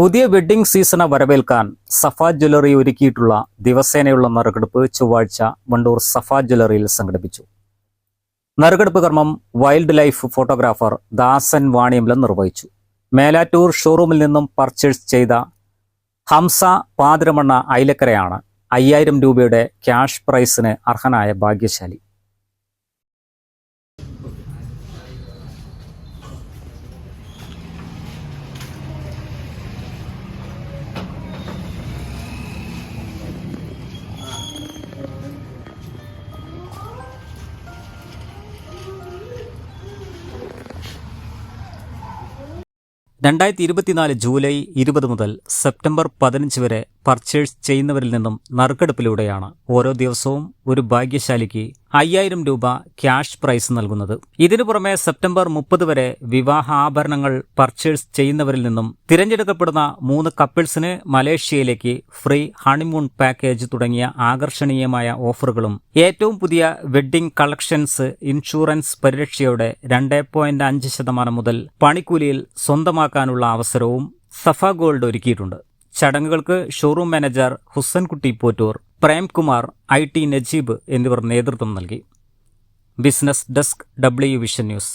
പുതിയ വെഡ്ഡിംഗ് സീസണെ വരവേൽക്കാൻ സഫാ ജ്വല്ലറി ഒരുക്കിയിട്ടുള്ള ദിവസേനയുള്ള നറുക്കെടുപ്പ് ചൊവ്വാഴ്ച വണ്ടൂർ സഫാ ജ്വല്ലറിയിൽ സംഘടിപ്പിച്ചു. നറുക്കെടുപ്പ് കർമ്മം wildlife photographer Dasan Vaniyambalam നിർവഹിച്ചു. മേലാറ്റൂർ ഷോറൂമിൽ നിന്നും പർച്ചേസ് ചെയ്ത ഹംസ പാതിരമണ്ണ ഐലക്കരയാണ് അയ്യായിരം രൂപയുടെ ക്യാഷ് പ്രൈസിന് അർഹനായ ഭാഗ്യശാലി. രണ്ടായിരത്തി ഇരുപത്തിനാല് ജൂലൈ ഇരുപത് മുതൽ സെപ്റ്റംബർ പതിനഞ്ച് വരെ പർച്ചേസ് ചെയ്യുന്നവരിൽ നിന്നും നറുക്കെടുപ്പിലൂടെയാണ് ഓരോ ദിവസവും ഒരു ഭാഗ്യശാലിക്ക് അയ്യായിരം രൂപ ക്യാഷ് പ്രൈസ് നൽകുന്നത്. ഇതിനു പുറമെ സെപ്റ്റംബർ മുപ്പത് വരെ വിവാഹ ആഭരണങ്ങൾ പർച്ചേസ് ചെയ്യുന്നവരിൽ നിന്നും തിരഞ്ഞെടുക്കപ്പെടുന്ന മൂന്ന് കപ്പിൾസിന് മലേഷ്യയിലേക്ക് ഫ്രീ ഹണിമൂൺ പാക്കേജ് തുടങ്ങിയ ആകർഷണീയമായ ഓഫറുകളും ഏറ്റവും പുതിയ വെഡ്ഡിംഗ് കളക്ഷൻസ് ഇൻഷുറൻസ് പരിരക്ഷയോടെ രണ്ട് പോയിന്റ് അഞ്ച് ശതമാനം മുതൽ പണിക്കൂലിയിൽ സ്വന്തമാക്കാനുള്ള അവസരവും സഫ ഗോൾഡ് ഒരുക്കിയിട്ടുണ്ട്. ചടങ്ങുകൾക്ക് showroom manager Husankutty Pottoor Premkumar I T Najeeb എന്നിവർ നേതൃത്വം നൽകി. Business desk W Vision News.